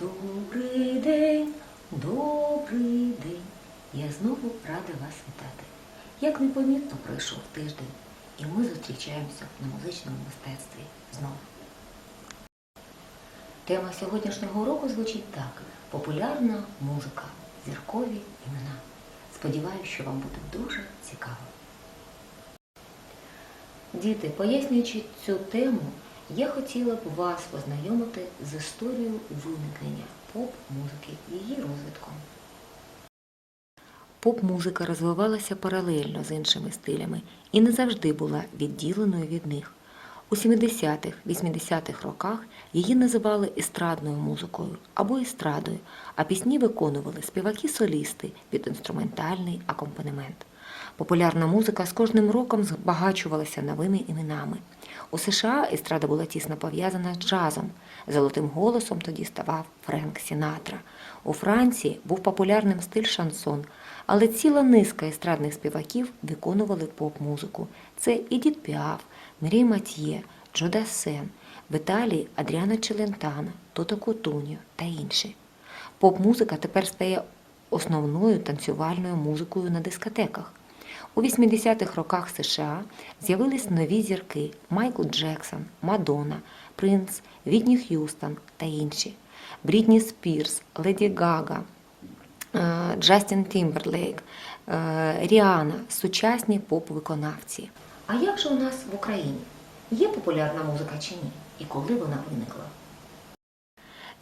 Добрий день, добрий день. Я знову рада вас вітати. Як непомітно пройшов тиждень, і ми зустрічаємося на музичному мистецтві знову. Тема сьогоднішнього уроку звучить так: популярна музика, зіркові імена. Сподіваюся, що вам буде дуже цікаво. Діти, пояснюючи цю тему, я хотіла б вас познайомити з історією виникнення поп-музики, її розвитком. Поп-музика розвивалася паралельно з іншими стилями і не завжди була відділеною від них. У 70-х, 80-х роках її називали естрадною музикою або естрадою, а пісні виконували співаки-солісти під інструментальний акомпанемент. Популярна музика з кожним роком збагачувалася новими іменами. У США естрада була тісно пов'язана з джазом. Золотим голосом тоді ставав Френк Сінатра. У Франції був популярним стиль шансон, але ціла низка естрадних співаків виконували поп-музику. Це Едіт Піаф, Мрій Матьє, Джо Дассен, в Італії Адріана Челентано, Тото Котуньо та інші. Поп-музика тепер стає основною танцювальною музикою на дискотеках. У 80-х роках США з'явились нові зірки Майкл Джексон, Мадонна, Принц, Відні Х'юстон та інші. Брітні Спірс, Леді Гага, е, Джастін Тімберлейк, е, Ріана сучасні поп-виконавці. А як же у нас в Україні? Є популярна музика чи ні? І коли вона виникла?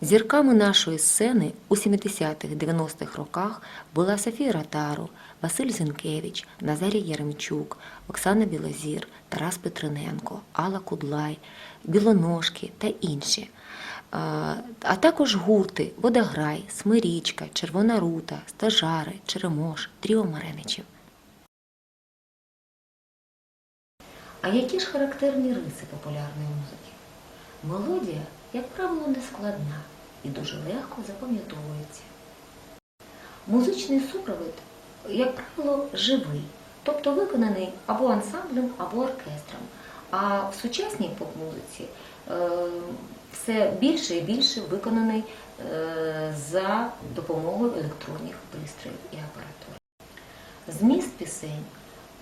Зірками нашої сцени у 70-х 90-х роках була Софія Ротару, Василь Зінкевич, Назарій Яремчук, Оксана Білозір, Тарас Петриненко, Алла Кудлай, Білоножки та інші. А також гурти Водограй, Смирічка, Червона Рута, Стажари, Черемош, Тріо Мареничів. А які ж характерні риси популярної музики? Мелодія, як правило, не складна і дуже легко запам'ятовується. Музичний супровід, як правило, живий, тобто виконаний або ансамблем, або оркестром. А в сучасній поп-музиці е, все більше і більше виконаний е, за допомогою електронних пристроїв і апаратури. Зміст пісень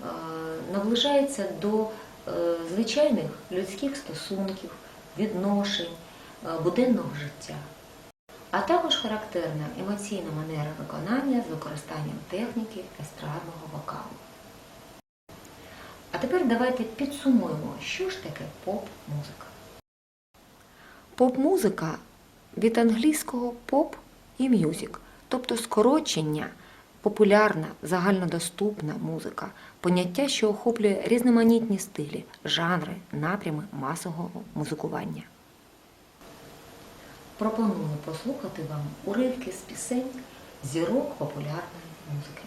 е, наближається до звичайних людських стосунків, відношень, буденного життя. А також характерна емоційна манера виконання з використанням техніки естрадного вокалу. А тепер давайте підсумуємо, що ж таке поп-музика. Поп-музика від англійського поп і мюзик, тобто скорочення, популярна, загальнодоступна музика, поняття, що охоплює різноманітні стилі, жанри, напрями масового музикування. Пропоную послухати вам уривки з пісень зірок популярної музики.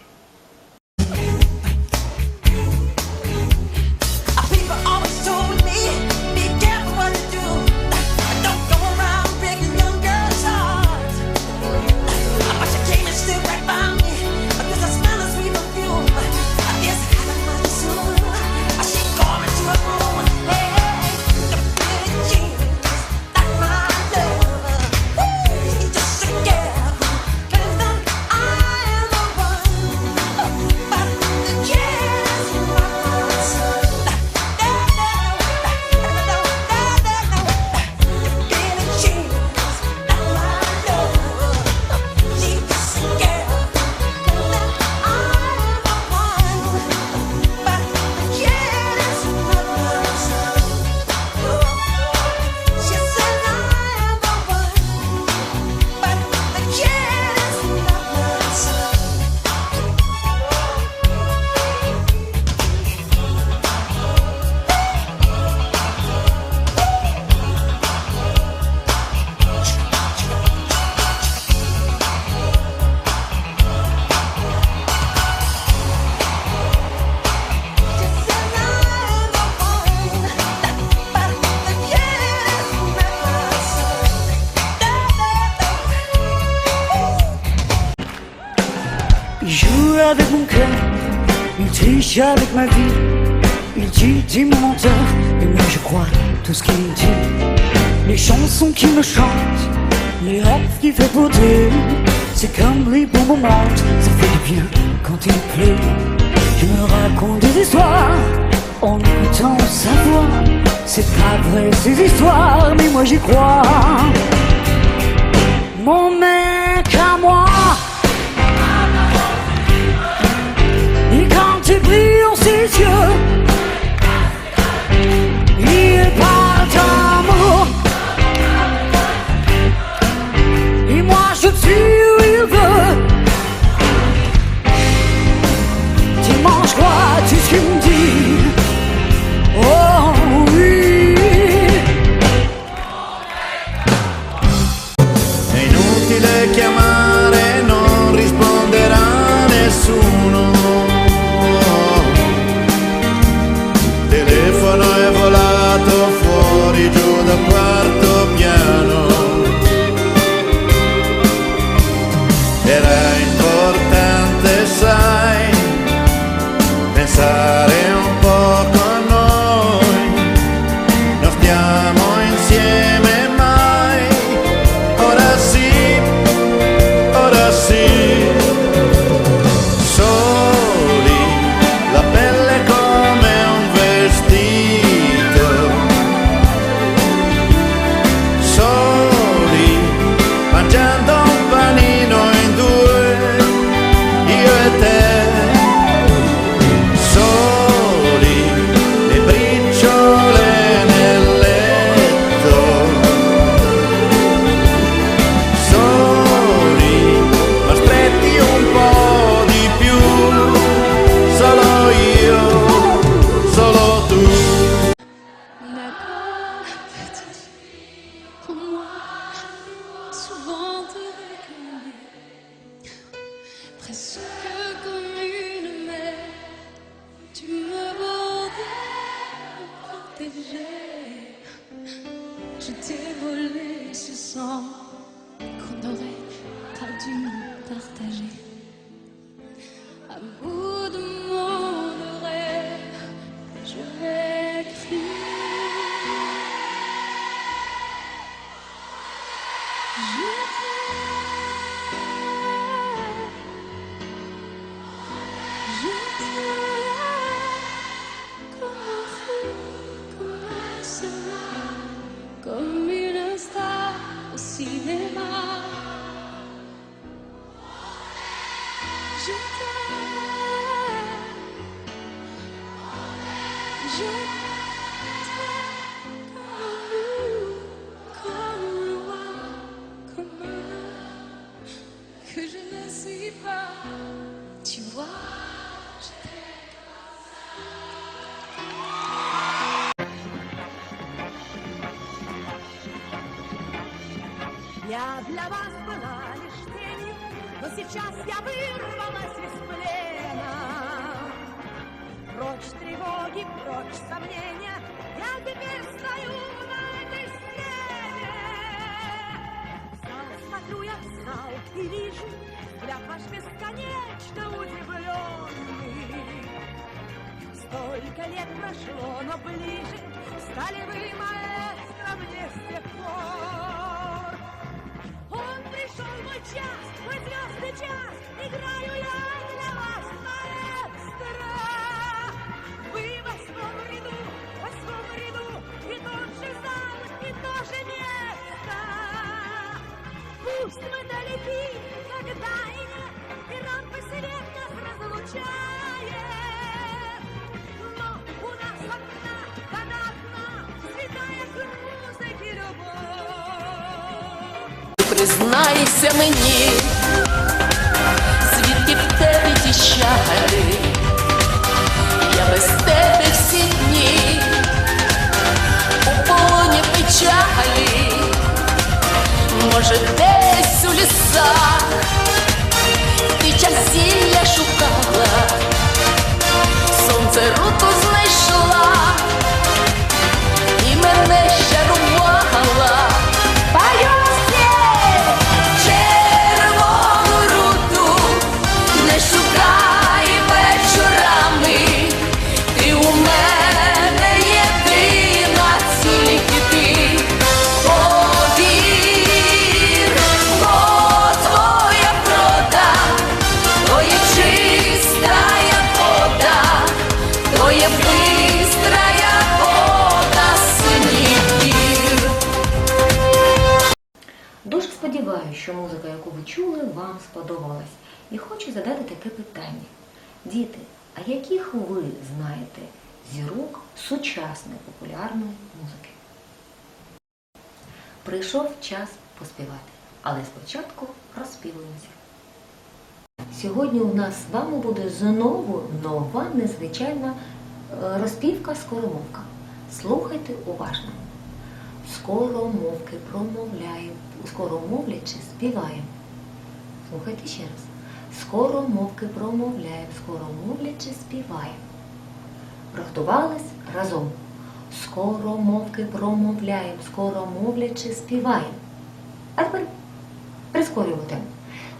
avec mon cœur, il triche avec ma vie, il dit dit mon menteur, et moi je crois tout ce qu'il dit. Les chansons qu'il me chante, les rêves qu'il fait poter, c'est comme les pour mon monde, ça fait du bien quand il pleut. Je me raconte des histoires en écoutant sa voix, c'est pas vrai ces histoires, mais moi j'y crois. Mon Что удивленный. Столько лет прошло, но ближе стали вы, маэстро, мне с тех пор. признайся мені, звідки в тебе ті. Вам сподобалась. І хочу задати таке питання. Діти, а яких ви знаєте зірок сучасної популярної музики? Прийшов час поспівати, але спочатку розспівуємося. Сьогодні у нас з вами буде знову нова незвичайна е, розпівка скоромовка. Слухайте уважно. Скоромовки промовляємо, скоромовлячи співаємо. Слухайте ще раз. Скоромовки промовляємо, скоромовлячи співаємо. Приготувались разом. Скоромовки промовляємо, скоромовлячи співаємо. А тепер прискорюємо темп.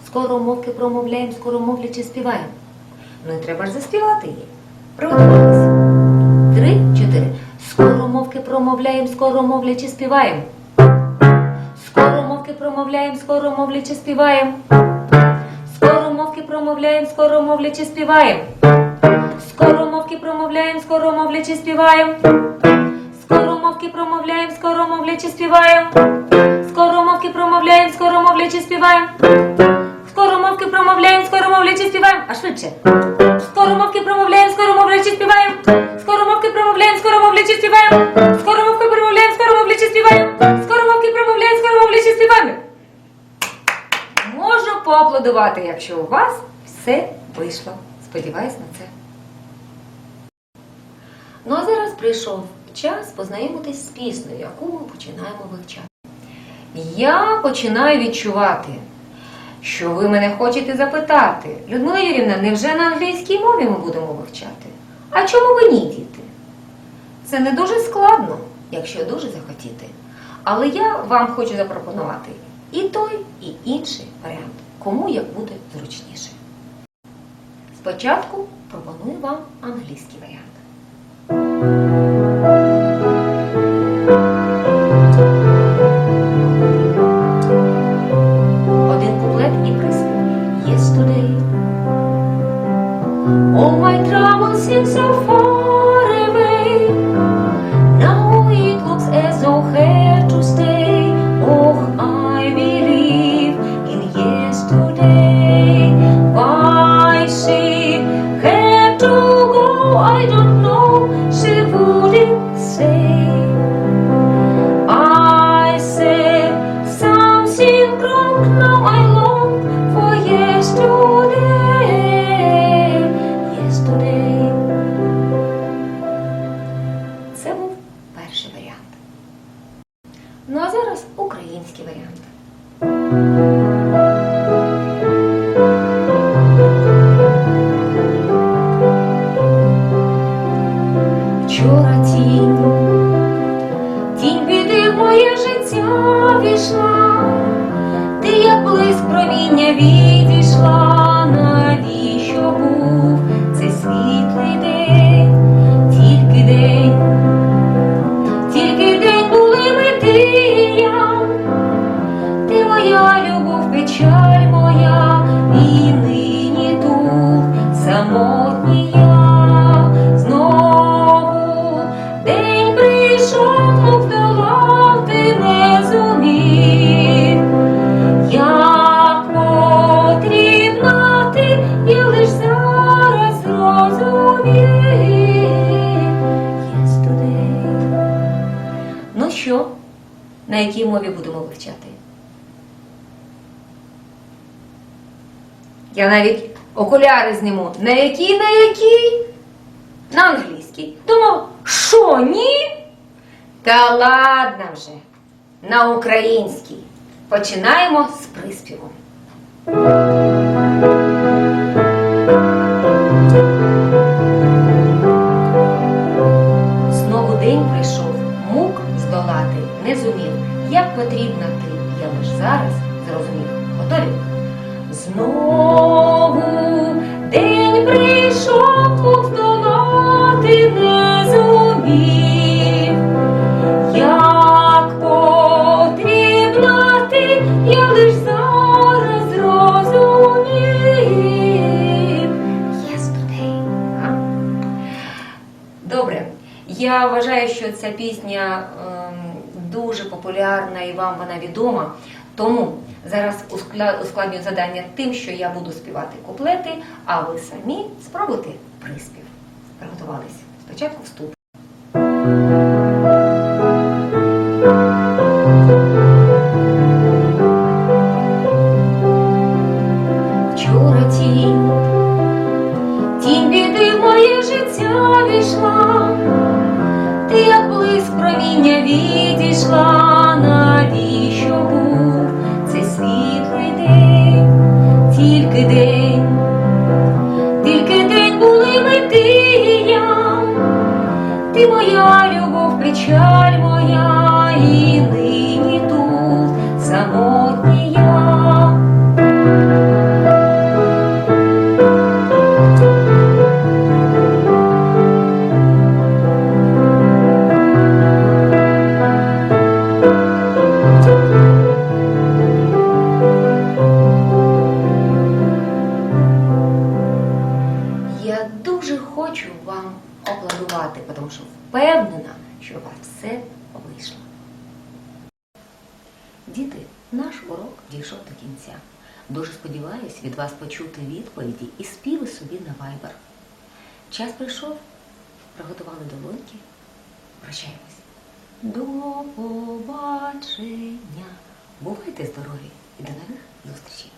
Скоромовки промовляємо, скоромовлячи співаємо. Ну і треба ж заспівати її. Приготувались. Три, чотири. Скоромовки промовляємо, скоромовлячи співаємо. Скоромовки промовляємо, скоромовлячи співаємо. Промовляємо, скоромовлячи співаємо. Скоромовки промовляємо, скоромовлячи співаємо. Скоромовки промовляємо, скоромовлячи співаємо. Скоромовки промовляємо, скоромовлячи співаємо. Скоромовки промовляємо, скоромовлячи співаємо. А швидше. Скоромовки промовляємо, скоромовлячи співаємо. Скоромовки промовляємо, скоромовлячи співаємо. Скоромовки промовляємо, скоромовлячи співаємо. Скоромовки промовляємо, скоромовлячи співаємо. Можу поаплодувати, якщо у вас все вийшло. Сподіваюсь на це. Ну а зараз прийшов час познайомитись з піснею, яку ми починаємо вивчати. Я починаю відчувати, що ви мене хочете запитати. Людмила Юрівна, невже на англійській мові ми будемо вивчати? А чому ви ні, діти? Це не дуже складно, якщо дуже захотіти. Але я вам хочу запропонувати і той, і інший варіант, кому як буде зручніше. Спочатку пропоную вам англійський варіант. Український Я навіть окуляри зніму. На який, на який? На англійській. Думав, що ні? Та ладно вже. На український. Починаємо з приспівом. Прийшов, мук не зумів. Як потрібна ти, я лиш зараз зрозумів. Yesterday. Добре. Я вважаю, що ця пісня ем, дуже популярна і вам вона відома. Тому зараз ускла- ускладнюю завдання тим, що я буду співати куплети, а ви самі спробуйте приспів. Приготувалися. Спочатку вступ. Моя любов, печаль моя, і нині тут самотній все вийшло. Діти, наш урок дійшов до кінця. Дуже сподіваюсь від вас почути відповіді і співи собі на Viber. Час прийшов, приготували долоньки. Прощаємось. До побачення. Бувайте здорові і до нових зустрічей!